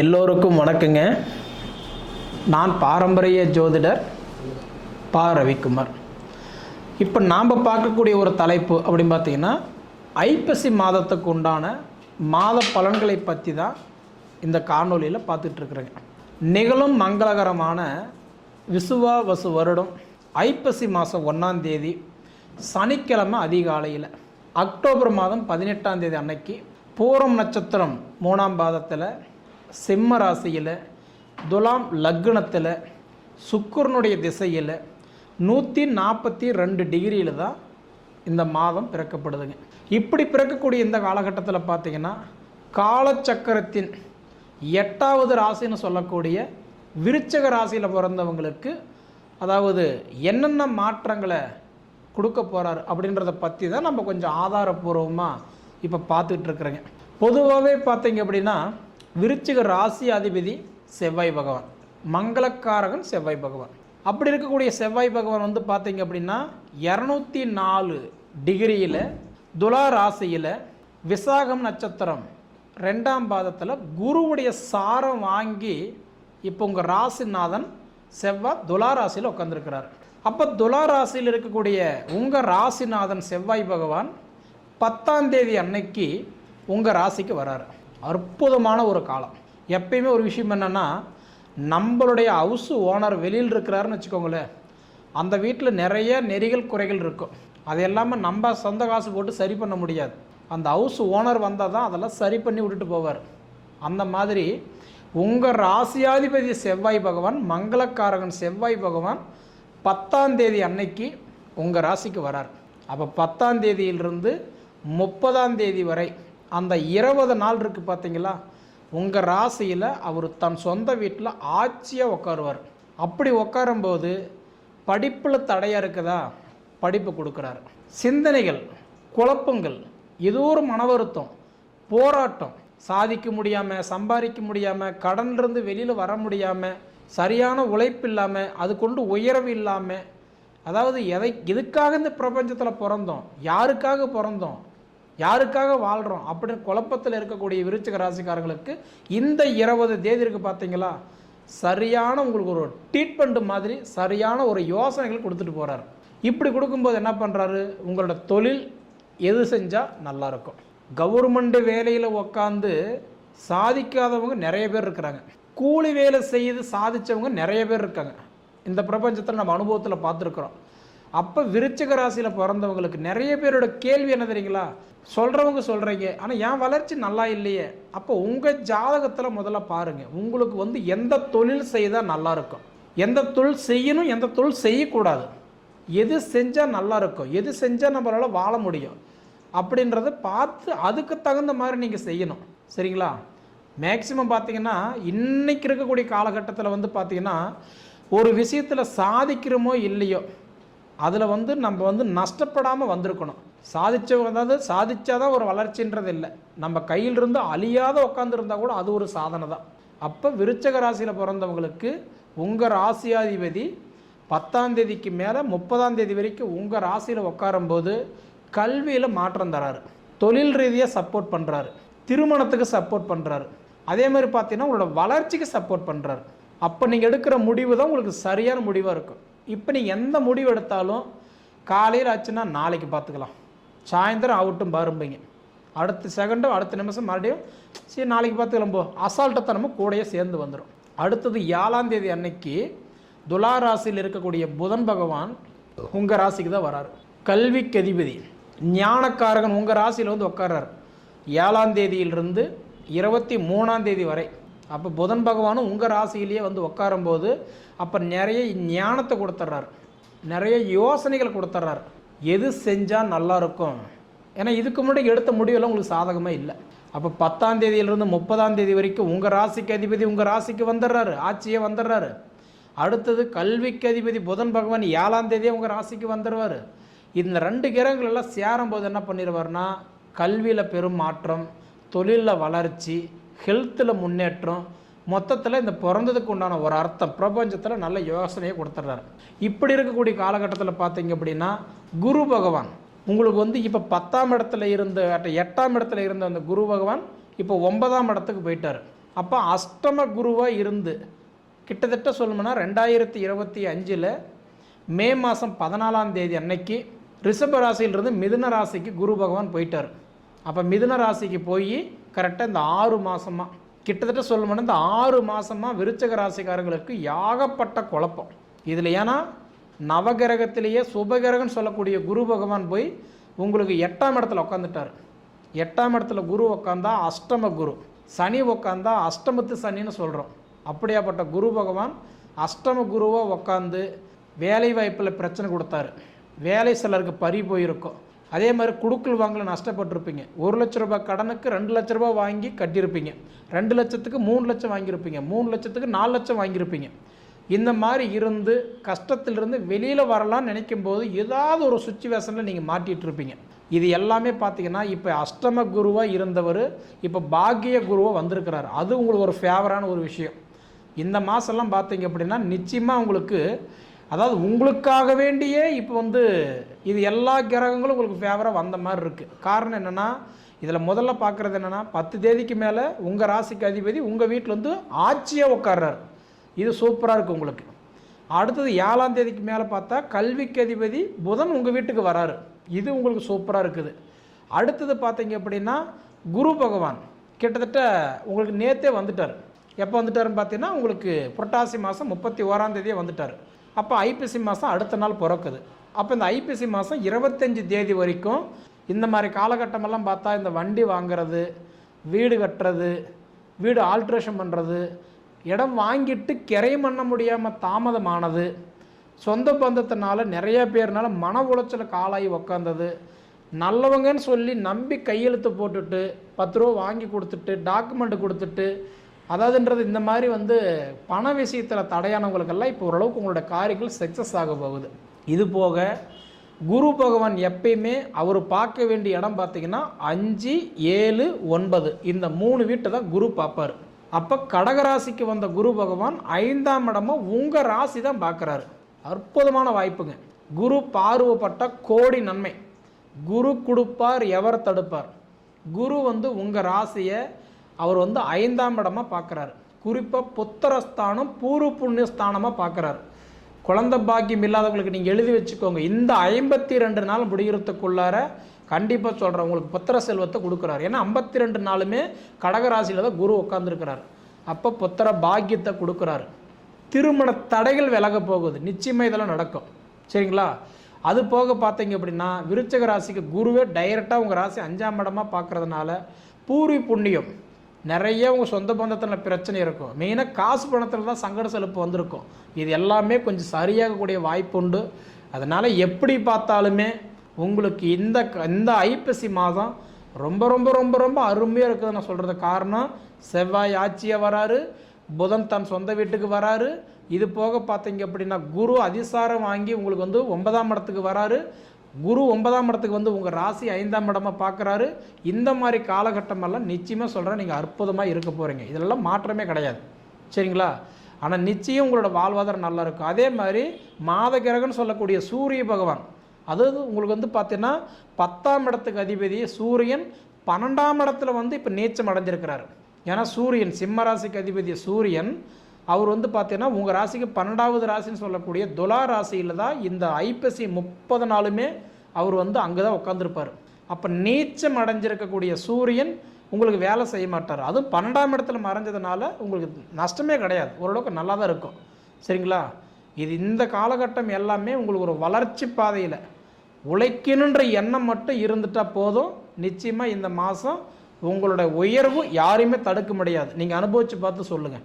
எல்லோருக்கும் வணக்கங்க. நான் பாரம்பரிய ஜோதிடர் பா. ரவிக்குமார். இப்போ நாம் பார்க்கக்கூடிய ஒரு தலைப்பு அப்படின்னு பார்த்தீங்கன்னா ஐப்பசி மாதத்துக்கு உண்டான மாத பலன்களை பற்றி தான் இந்த காணொலியில் பார்த்துட்ருக்குறேங்க நிகழும் மங்களகரமான விசுவா வசு வருடம் ஐப்பசி மாதம் ஒன்றாம் தேதி சனிக்கிழமை அதிகாலையில் அக்டோபர் மாதம் பதினெட்டாம் தேதி அன்னைக்கு பூரம் நட்சத்திரம் மூணாம் பாதத்தில் சிம்ம ராசியில் துலாம் லக்னத்தில் சுக்கரனுடைய திசையில் நூற்றி நாற்பத்தி ரெண்டு டிகிரியில் தான் இந்த மாதம் பிறக்கப்படுதுங்க. இப்படி பிறக்கக்கூடிய இந்த காலகட்டத்தில் பார்த்தீங்கன்னா காலச்சக்கரத்தின் எட்டாவது ராசின்னு சொல்லக்கூடிய விருச்சக ராசியில் பிறந்தவங்களுக்கு அதாவது என்னென்ன மாற்றங்களை கொடுக்க போகிறார் அப்படின்றத பற்றி தான் நம்ம கொஞ்சம் ஆதாரபூர்வமாக இப்போ பார்த்துக்கிட்டு இருக்கிறேங்க. பொதுவாகவே பார்த்தீங்க அப்படின்னா விருச்சிக ராசி அதிபதி செவ்வாய் பகவான். மங்களக்காரகன் செவ்வாய் பகவான். அப்படி இருக்கக்கூடிய செவ்வாய் பகவான் வந்து பார்த்தீங்க அப்படின்னா இரநூத்தி நாலு டிகிரியில் துலா ராசியில் விசாகம் நட்சத்திரம் ரெண்டாம் பாதத்தில் குருவுடைய சாரம் வாங்கி இப்போ உங்கள் ராசிநாதன் செவ்வாய் துலா ராசியில் உட்காந்துருக்கிறார் அப்போ துலா ராசியில் இருக்கக்கூடிய உங்கள் ராசிநாதன் செவ்வாய் பகவான் பத்தாம் தேதி அன்னைக்கு உங்கள் ராசிக்கு வராரு. அற்புதமான ஒரு காலம். எப்பயுமே ஒரு விஷயம் என்னென்னா நம்மளுடைய ஹவுஸ் ஓனர் வெளியில் இருக்கிறாருன்னு வச்சுக்கோங்களேன் அந்த வீட்டில் நிறைய நெறிகள் குறைகள் இருக்கும். அது எல்லாமே நம்ம சொந்த காசு போட்டு சரி பண்ண முடியாது. அந்த ஹவுஸ் ஓனர் வந்தால் தான் அதெல்லாம் சரி பண்ணி விட்டுட்டு போவார். அந்த மாதிரி உங்கள் ராசியாதிபதி செவ்வாய் பகவான் மங்களக்காரகன் செவ்வாய் பகவான் பத்தாம் தேதி அன்னைக்கு உங்கள் ராசிக்கு வரார். அப்போ பத்தாம் தேதியிலிருந்து முப்பதாம் தேதி வரை அந்த இருபது நாள் இருக்குது பார்த்தீங்களா உங்கள் ராசியில் அவர் தன் சொந்த வீட்டில் ஆட்சியாக உட்காருவார் அப்படி உட்காரும்போது படிப்பில் தடையாக இருக்குதா? படிப்பு கொடுக்குறாரு. சிந்தனைகள் குழப்பங்கள் ஏதோ ஒரு மன வருத்தம் போராட்டம் சாதிக்க முடியாமல் சம்பாதிக்க முடியாமல் கடன்லேருந்து வெளியில் வர முடியாமல் சரியான உழைப்பு இல்லாமல் அது கொண்டு உயர்வு இல்லாமல் அதாவது எதை எதுக்காக இந்த பிரபஞ்சத்தில் பிறந்தோம்? யாருக்காக பிறந்தோம்? யாருக்காக வாழ்கிறோம் அப்படின்னு குழப்பத்தில் இருக்கக்கூடிய விருச்சிக ராசிக்காரர்களுக்கு இந்த இருபது தேதி இருக்குது பார்த்தீங்களா சரியான உங்களுக்கு ஒரு ட்ரீட்மெண்ட் மாதிரி சரியான ஒரு யோசனைகள் கொடுத்துட்டு போகிறாரு இப்படி கொடுக்கும்போது என்ன பண்ணுறாரு உங்களோட தொழில் எது செஞ்சால் நல்லாயிருக்கும் கவர்மெண்ட் வேலையில் உக்காந்து சாதிக்காதவங்க நிறைய பேர் இருக்கிறாங்க. கூலி வேலை செய்து சாதித்தவங்க நிறைய பேர் இருக்காங்க. இந்த பிரபஞ்சத்தில் நம்ம அனுபவத்தில் பார்த்துருக்குறோம். அப்போ விருச்சக ராசியில் பிறந்தவங்களுக்கு நிறைய பேரோட கேள்வி என்ன தெரியுங்களா? சொல்கிறவங்க சொல்கிறீங்க ஆனால் என் வளர்ச்சி நல்லா இல்லையே. அப்போ உங்கள் ஜாதகத்தில் முதல்ல பாருங்கள் உங்களுக்கு வந்து எந்த தொழில் செய்தால் நல்லா இருக்கும்? எந்த தொழில் செய்யணும் எந்த தொழில் செய்யக்கூடாது? எது செஞ்சால் நல்லா இருக்கும்? எது செஞ்சால் நம்மளால் வாழ முடியும்? அப்படின்றத பார்த்து அதுக்கு தகுந்த மாதிரி நீங்கள் செய்யணும். சரிங்களா? மேக்சிமம் பார்த்தீங்கன்னா இன்றைக்கி இருக்கக்கூடிய காலகட்டத்தில் வந்து பார்த்திங்கன்னா ஒரு விஷயத்தில் சாதிக்கிறோமோ இல்லையோ அதில் வந்து நம்ம வந்து நஷ்டப்படாமல் வந்திருக்கணும். சாதித்தவங்க அதாவது சாதிச்சாதான் ஒரு வளர்ச்சின்றது இல்லை. நம்ம கையிலிருந்து அழியாத உட்காந்துருந்தா கூட அது ஒரு சாதனை தான் அப்போ விருச்சக ராசியில் பிறந்தவங்களுக்கு உங்கள் ராசியாதிபதி பத்தாம் தேதிக்கு மேலே முப்பதாம் தேதி வரைக்கும் உங்கள் ராசியில் உட்காரும்போது கல்வியில் மாற்றம் தராரு. தொழில் ரீதியாக சப்போர்ட் பண்ணுறாரு திருமணத்துக்கு சப்போர்ட் பண்ணுறாரு அதே மாதிரி பார்த்தீங்கன்னா உங்களோட வளர்ச்சிக்கு சப்போர்ட் பண்ணுறாரு அப்போ நீங்கள் எடுக்கிற முடிவு தான் உங்களுக்கு சரியான முடிவாக இருக்கும். இப்போ நீங்கள் எந்த முடிவு எடுத்தாலும் காலையில் ஆச்சுன்னா நாளைக்கு பார்த்துக்கலாம் சாயந்தரம் ஆகட்டும் பாரும்பீங்க. அடுத்த செகண்டும் அடுத்த நிமிஷம் மறுபடியும் சரி நாளைக்கு பார்த்துக்கலாம் போ. அசால்ட்டத்தனமும் கூடயே சேர்ந்து வந்துடும் அடுத்தது ஏழாம் தேதி அன்னைக்கு துலா ராசியில் இருக்கக்கூடிய புதன் பகவான் உங்கள் ராசிக்கு தான் வராரு. கல்விக்கு அதிபதி. ஞானக்காரகன் உங்கள் ராசியில் வந்து உட்கார்றாரு ஏழாம் தேதியிலிருந்து இருபத்தி மூணாம் தேதி வரை அப்போ புதன் பகவானும் உங்கள் ராசியிலேயே வந்து உட்காரும்போது அப்போ நிறைய ஞானத்தை கொடுத்துட்றாரு நிறைய யோசனைகள் கொடுத்துட்றாரு எது செஞ்சால் நல்லாயிருக்கும் ஏன்னா இதுக்கு முன்னாடி எடுத்த முடிவெல்லாம் உங்களுக்கு சாதகமாக இல்லை. அப்போ பத்தாம் தேதியிலிருந்து முப்பதாம் தேதி வரைக்கும் உங்கள் ராசிக்கு அதிபதி உங்கள் ராசிக்கு வந்துடுறாரு ஆட்சியே வந்துடுறாரு அடுத்தது கல்விக்கு அதிபதி புதன் பகவான் ஏழாம் தேதியே உங்கள் ராசிக்கு வந்துடுவார் இந்த ரெண்டு கிரகங்கள் எல்லாம் சேரும்போது என்ன பண்ணிடுவார்னா கல்வியில் பெரும் மாற்றம் தொழிலில் வளர்ச்சி ஹெல்த்தில் முன்னேற்றம் மொத்தத்தில் இந்த பிறந்ததுக்கு உண்டான ஒரு அர்த்தம் பிரபஞ்சத்தில் நல்ல யோசனையை கொடுத்துட்றாரு இப்படி இருக்கக்கூடிய காலகட்டத்தில் பார்த்தீங்க அப்படின்னா குரு பகவான் உங்களுக்கு வந்து இப்போ பத்தாம் இடத்துல இருந்த எட்டாம் இடத்துல இருந்த அந்த குரு பகவான் இப்போ ஒன்பதாம் இடத்துக்கு போயிட்டார். அப்போ அஷ்டம குருவாக இருந்து கிட்டத்தட்ட சொல்லணும்னா ரெண்டாயிரத்தி இருபத்தி அஞ்சில் மே மாதம் பதினாலாம் தேதி அன்னைக்கு ரிஷப ராசியிலிருந்து மிதுன ராசிக்கு குரு பகவான் போயிட்டார். அப்போ மிதுன ராசிக்கு போய் கரெக்டாக இந்த ஆறு மாதமாக கிட்டத்தட்ட சொல்லணும்னா இந்த ஆறு மாதமாக விருச்சக ராசிக்காரங்களுக்கு யாகப்பட்ட குழப்பம். இதில் ஏன்னா நவகிரகத்திலேயே சுபகிரகம்னு சொல்லக்கூடிய குரு பகவான் போய் உங்களுக்கு எட்டாம் இடத்துல உட்காந்துட்டார் எட்டாம் இடத்துல குரு உட்காந்தா அஷ்டம குரு சனி உக்காந்தா அஷ்டமத்து சனின்னு சொல்கிறோம் அப்படியாப்பட்ட குரு பகவான் அஷ்டம குருவாக உட்காந்து வேலை வாய்ப்பில் பிரச்சனை கொடுத்தாரு. வேலை சிலருக்கு பறி போயிருக்கும். அதே மாதிரி குடுக்கல் வாங்கல நஷ்டப்பட்டிருப்பீங்க. ஒரு லட்ச ரூபாய் கடனுக்கு ரெண்டு லட்ச ரூபாய் வாங்கி கட்டியிருப்பீங்க. ரெண்டு லட்சத்துக்கு மூணு லட்சம் வாங்கியிருப்பீங்க. மூணு லட்சத்துக்கு நாலு லட்சம் வாங்கியிருப்பீங்க. இந்த மாதிரி இருந்து கஷ்டத்திலிருந்து வெளியில் வரலாம்னு நினைக்கும் போது ஏதாவது ஒரு சுச்சுவேஷனில் நீங்கள் மாட்டிகிட்டு இருப்பீங்க இது எல்லாமே பார்த்தீங்கன்னா இப்போ அஷ்டம குருவாக இருந்தவர் இப்போ பாக்கிய குருவாக வந்திருக்கிறார். அது உங்களுக்கு ஒரு ஃபேவரான ஒரு விஷயம். இந்த மாதம்லாம் பார்த்தீங்க அப்படின்னா நிச்சயமாக உங்களுக்கு அதாவது உங்களுக்காக வேண்டியே இப்போ வந்து இது எல்லா கிரகங்களும் உங்களுக்கு ஃபேவராக வந்த மாதிரி இருக்குது காரணம் என்னென்னா இதில் முதல்ல பார்க்குறது என்னென்னா பத்து தேதிக்கு மேலே உங்கள் ராசிக்கு அதிபதி உங்கள் வீட்டில் வந்து ஆட்சியாக உட்கார்றாரு. இது சூப்பராக இருக்குது உங்களுக்கு. அடுத்தது ஏழாம் தேதிக்கு மேலே பார்த்தா கல்விக்கு அதிபதி புதன் உங்கள் வீட்டுக்கு வராரு. இது உங்களுக்கு சூப்பராக இருக்குது. அடுத்தது பார்த்தீங்க அப்படின்னா குரு பகவான். கிட்டத்தட்ட உங்களுக்கு நேற்றே வந்துட்டார். எப்போ வந்துட்டாருன்னு பார்த்தீங்கன்னா உங்களுக்கு புரட்டாசி மாதம் முப்பத்தி ஓராந்தேதியே வந்துட்டார். அப்போ ஐப்பசி மாதம் அடுத்த நாள் பிறக்குது. அப்போ இந்த ஐப்பசி மாதம் இருபத்தஞ்சி தேதி வரைக்கும் இந்த மாதிரி காலகட்டமெல்லாம் பார்த்தா இந்த வண்டி வாங்குறது வீடு கட்டுறது வீடு ஆல்ட்ரேஷன் பண்ணுறது இடம் வாங்கிட்டு கிரையம் பண்ண முடியாமல் தாமதமானது சொந்த பந்தத்தினால நிறைய பேர்னால மன உளைச்சலுக்கு ஆளாகி உக்காந்தது. நல்லவங்கன்னு சொல்லி நம்பி கையெழுத்து போட்டுட்டு பத்து ரூபா வாங்கி கொடுத்துட்டு டாக்குமெண்ட் கொடுத்துட்டு அதாவதுன்றது இந்த மாதிரி வந்து பண விஷயத்தில் தடையானவங்களுக்கெல்லாம் இப்போ ஓரளவுக்கு உங்களோட காரியங்கள் சக்ஸஸ் ஆக போகுது. இது போக குரு பகவான் எப்பயுமே அவர் பார்க்க வேண்டிய இடம் பார்த்தீங்கன்னா அஞ்சு ஏழு ஒன்பது. இந்த மூணு வீட்டை தான் குரு பார்ப்பார். அப்போ கடகராசிக்கு வந்த குரு பகவான் ஐந்தாம் இடமும் உங்கள் ராசி தான் பார்க்குறாரு. அற்புதமான வாய்ப்புங்க. குரு பார்வப்பட்ட கோடி நன்மை. குரு கொடுப்பார் எவர் தடுப்பார்? குரு வந்து உங்கள் ராசியை அவர் வந்து ஐந்தாம் இடமாக பார்க்குறாரு. குறிப்பாக புத்திரஸ்தானம் பூர்வ புண்ணியஸ்தானமாக பார்க்குறாரு. குழந்த பாக்கியம் இல்லாதவங்களுக்கு நீங்கள் எழுதி வச்சுக்கோங்க. இந்த ஐம்பத்தி ரெண்டு நாள் முடிகிறதுக்குள்ளார கண்டிப்பாக சொல்கிறேன் உங்களுக்கு புத்திர செல்வத்தை கொடுக்குறாரு. ஏன்னா ஐம்பத்தி ரெண்டு நாளுமே கடகராசியில் தான் குரு உட்காந்துருக்கிறார் அப்போ புத்திர பாக்கியத்தை கொடுக்குறாரு. திருமண தடைகள் விலக போகுது. நிச்சயமாக இதெல்லாம் நடக்கும். சரிங்களா? அது போக பார்த்தீங்க அப்படின்னா விருச்சக ராசிக்கு குருவே டைரெக்டாக உங்கள் ராசி அஞ்சாம் இடமாக பார்க்குறதுனால பூர்வி புண்ணியம். நிறைய உங்கள் சொந்த பந்தத்தில் பிரச்சனை இருக்கும். மெயினாக காசு பணத்தில் தான் சங்கட செலுப்பு வந்திருக்கும். இது எல்லாமே கொஞ்சம் சரியாகக்கூடிய வாய்ப்பு உண்டு. அதனால் எப்படி பார்த்தாலுமே உங்களுக்கு இந்த இந்த ஐப்பசி மாதம் ரொம்ப ரொம்ப ரொம்ப ரொம்ப அருமையாக இருக்குது நான் சொல்கிறது காரணம் செவ்வாய் ஆட்சியாக வராரு புதன் தன் சொந்த வீட்டுக்கு வராரு. இது போக பார்த்தீங்க அப்படின்னா குரு அதிசாரம் வாங்கி உங்களுக்கு வந்து ஒன்பதாம் இடத்துக்கு வராரு. குரு ஒன்பதாம் இடத்துக்கு வந்து உங்கள் ராசி ஐந்தாம் இடமாக பார்க்குறாரு இந்த மாதிரி காலகட்டமெல்லாம் நிச்சயமாக சொல்கிறேன் நீங்கள் அற்புதமாக இருக்க போகிறீங்க இதெல்லாம் மாற்றமே கிடையாது. சரிங்களா? ஆனால் நிச்சயம் உங்களோட வாழ்வாதாரம் நல்லா இருக்கும். அதே மாதிரி மாத சொல்லக்கூடிய சூரிய பகவான் அதாவது உங்களுக்கு வந்து பார்த்தீங்கன்னா பத்தாம் இடத்துக்கு அதிபதி சூரியன் பன்னெண்டாம் இடத்துல வந்து இப்போ நீச்சம் அடைஞ்சிருக்கிறாரு. ஏன்னா சூரியன் சிம்ம ராசிக்கு அதிபதி சூரியன் அவர் வந்து பார்த்தீங்கன்னா உங்கள் ராசிக்கு பன்னெண்டாவது ராசின்னு சொல்லக்கூடிய துலா ராசியில் தான் இந்த ஐப்பசி முப்பது நாளுமே அவர் வந்து அங்கே தான் உட்காந்துருப்பார் அப்போ நீச்சம் அடைஞ்சிருக்கக்கூடிய சூரியன் உங்களுக்கு வேலை செய்ய மாட்டார். அதுவும் பன்னெண்டாம் இடத்துல மறைஞ்சதுனால உங்களுக்கு நஷ்டமே கிடையாது. ஓரளவுக்கு நல்லா தான் இருக்கும். சரிங்களா? இது இந்த காலகட்டம் எல்லாமே உங்களுக்கு ஒரு வளர்ச்சி பாதையில் உழைக்கணுன்ற எண்ணம் மட்டும் இருந்துட்டால் போதும். நிச்சயமாக இந்த மாதம் உங்களோட உயர்வு யாரையுமே தடுக்க முடியாது. நீங்கள் அனுபவித்து பார்த்து சொல்லுங்கள்